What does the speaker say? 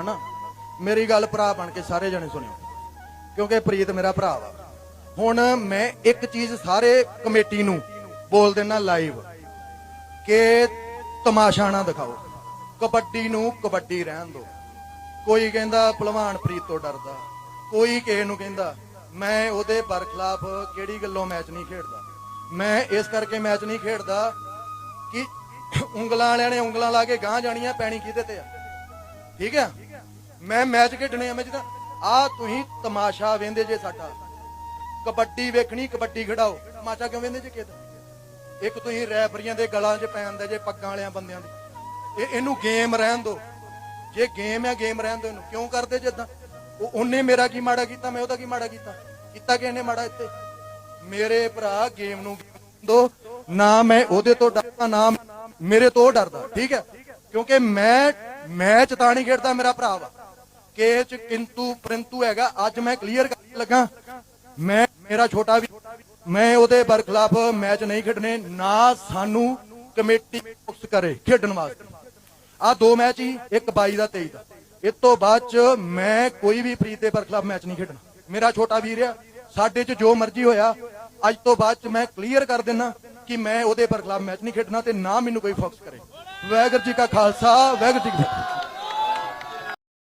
ਹਨਾ? ਮੇਰੀ ਗੱਲ ਭਰਾ ਬਣ ਕੇ ਸਾਰੇ ਜਣੇ ਸੁਣਿਓ, ਕਿਉਂਕਿ ਪ੍ਰੀਤ ਮੇਰਾ ਭਰਾ ਵਾ। ਹੁਣ ਮੈਂ ਇੱਕ ਚੀਜ਼ ਸਾਰੇ ਕਮੇਟੀ ਨੂੰ ਬੋਲ ਦੇਣਾ ਲਾਈਵ ਕਿ ਤਮਾਸ਼ਾ ਨਾ ਦਿਖਾਓ। ਕਬੱਡੀ ਨੂੰ ਕਬੱਡੀ ਰਹਿਣ ਦਿਓ। ਕੋਈ ਕਹਿੰਦਾ ਭਲਵਾਨ ਪ੍ਰੀਤ ਤੋਂ ਡਰਦਾ, ਕੋਈ ਕਿਸੇ ਨੂੰ ਕਹਿੰਦਾ, ਮੈਂ ਉਹਦੇ ਬਰਖਲਾਫ ਕਿਹੜੀ ਗੱਲੋਂ ਮੈਚ ਨਹੀਂ ਖੇਡਦਾ? ਮੈਂ ਇਸ ਕਰਕੇ ਮੈਚ ਨਹੀਂ ਖੇਡਦਾ ਕਿ ਉਂਗਲਾਂ ਵਾਲਿਆਂ ਨੇ ਉਂਗਲਾਂ ਲਾ ਕੇ ਗਾਂ ਜਾਣੀਆਂ ਪੈਣੀ ਕਿਹਦੇ ਤੇ ਆ? ਠੀਕ ਹੈ ਮੈਂ ਮੈਚ ਖੇਡਣੇ ਆ ਮੈਂ ਜਿੱਦਾਂ ਆ ਤੁਸੀਂ ਤਮਾਸ਼ਾ ਵੇਂਦੇ ਜੇ ਸਾਡਾ। ਕਬੱਡੀ ਵੇਖਣੀ, ਕਬੱਡੀ ਖੜਾਓ ਤਮਾਸ਼ਾ ਕਿਉਂ ਵੇਂਦੇ ਜੇ ਕਿਦ ਇੱਕ ਤੁਸੀਂ ਰੈਫਰੀਆਂ ਦੇ ਗਲਾਂ 'ਚ ਪੈਂਦੇ ਜੇ, ਪੱਗਾਂ ਵਾਲਿਆਂ ਬੰਦਿਆਂ ਦੇ। ਇਹ ਇਹਨੂੰ ਗੇਮ ਰਹਿਣ ਦਿਓ ਜੇ ਗੇਮ ਹੈ ਗੇਮ ਰਹਿਣ ਦਿਓ ਇਹਨੂੰ। ਕਿਉਂ ਕਰਦੇ ਜਿੱਦਾਂ ਉਹ ਉਹਨੇ ਮੇਰਾ ਕੀ ਮਾੜਾ ਕੀਤਾ, ਮੈਂ ਉਹਦਾ ਕੀ ਮਾੜਾ ਕੀਤਾ? ਕੀਤਾ ਕਿ ਇਹਨੇ ਮਾੜਾ ਇੱਥੇ? ਮੇਰੇ ਭਰਾ ਗੇਮ ਨੂੰ ਦੋ। ਨਾ ਮੈਂ ਉਹਦੇ ਤੋਂ ਡਰਦਾ, ਨਾ ਮੇਰੇ ਤੋਂ ਉਹ ਡਰਦਾ। ਠੀਕ ਹੈ? ਕਿਉਂਕਿ ਮੈਂ ਮੈਚ ਤਾਂ ਨਹੀਂ ਖੇਡਦਾ ਮੇਰਾ ਭਰਾ ਵਾ। ਕਿ ਇਹ ਚ ਕਿੰਤੂ ਪਰੰਤੂ ਹੈਗਾ, ਅੱਜ ਮੈਂ ਕਲੀਅਰ ਕਰਨ ਲੱਗਾ। ਮੈਂ, ਮੇਰਾ ਛੋਟਾ ਵੀ, ਮੈਂ ਉਹਦੇ ਬਰਖਲਾਫ ਮੈਚ ਨਹੀਂ ਖੇਡਣੇ, ਨਾ ਸਾਨੂੰ ਕਮੇਟੀ ਫੋਕਸ ਕਰੇ ਖੇਡਣ ਵਾਸਤੇ। ਆ ਦੋ ਮੈਚ ਹੀ, ਇੱਕ 22 ਦਾ 23 ਦਾ। ਇਸ ਤੋਂ ਬਾਅਦ ਚ ਮੈਂ ਕੋਈ ਵੀ ਪ੍ਰੀਤ ਦੇ ਬਰਖਲਾਫ ਮੈਚ ਨਹੀਂ ਖੇਡਣਾ। ਮੇਰਾ ਛੋਟਾ ਵੀਰ ਆ, ਸਾਡੇ ਚ ਜੋ ਮਰਜ਼ੀ ਹੋਇਆ, ਅੱਜ ਤੋਂ ਬਾਅਦ ਚ ਮੈਂ ਕਲੀਅਰ ਕਰ ਦਿੰਨਾ। ਕਿ ਮੈਂ ਉਹਦੇ ਬਰਖਲਾਫ ਮੈਚ ਨਹੀਂ ਖੇਡਣਾ ਤੇ ਨਾ ਮੈਨੂੰ ਕੋਈ ਫੋਕਸ ਕਰੇ। ਵਾਹਿਗੁਰੂ ਜੀ ਕਾ ਖਾਲਸਾ, ਵਾਹਿਗੁਰੂ ਜੀ ਕੀ ਫਤਿਹ।